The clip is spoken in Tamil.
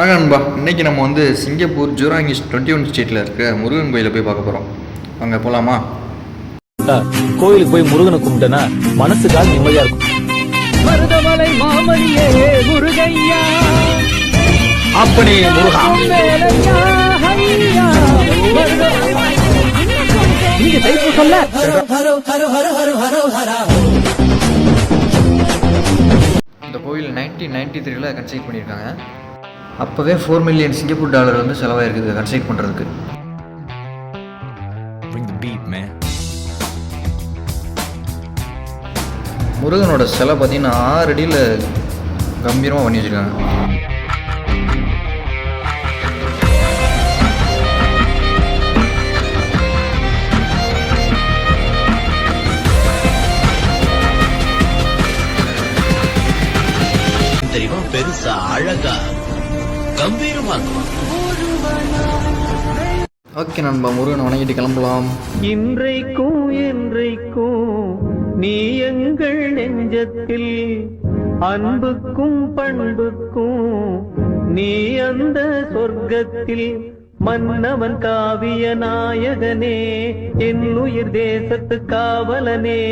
வாங்க நண்பா இன்னைக்கு நம்ம வந்து சிங்கப்பூர் ஜூராங்கிஸ் டுவெண்ட்டி ஒன் ஸ்ட்ரீட்டில் இருக்க முருகன் கோயிலை போய் பார்க்க போகிறோம் அங்கே போகலாமா கோயிலுக்கு போய் முருகனை கும்பிட்டேன்னா மனசுக்காக நிம்மதியா இருக்கும். மருதமலை மாமணியே முருகையா. அப்படி முருகா. நீங்க தைப்பூசல்ல இந்த கோயில் நைன்டீன் நைன்டி த்ரீல கன்ஸ்ட்ரக்ட் பண்ணியிருக்காங்க. அப்போவே ஃபோர் மில்லியன் சிங்கப்பூர் டாலர் வந்து செலவாயிருக்குது கன்ஸ்ட்ரக்ட் பண்ணுறதுக்கு. முருகனோட சிலை பார்த்தீங்கன்னா ஆறு அடியில் கம்பீரமாக பண்ணி வச்சுருக்காங்க தெரியுமா பெருசா அழகா கம்பீரமா இருக்கும். ஓகே நண்பா முருகனை வணங்கிட்டு கிளம்பலாம். இன்றைக்கும் என்றைக்கும் நீ எங்கள் நெஞ்சத்தில் அன்புக்கும் பண்புக்கும் நீ அந்த சொர்க்கத்தில் மன்னவன் காவிய நாயகனே என் உயிர் தேசத்து காவலனே.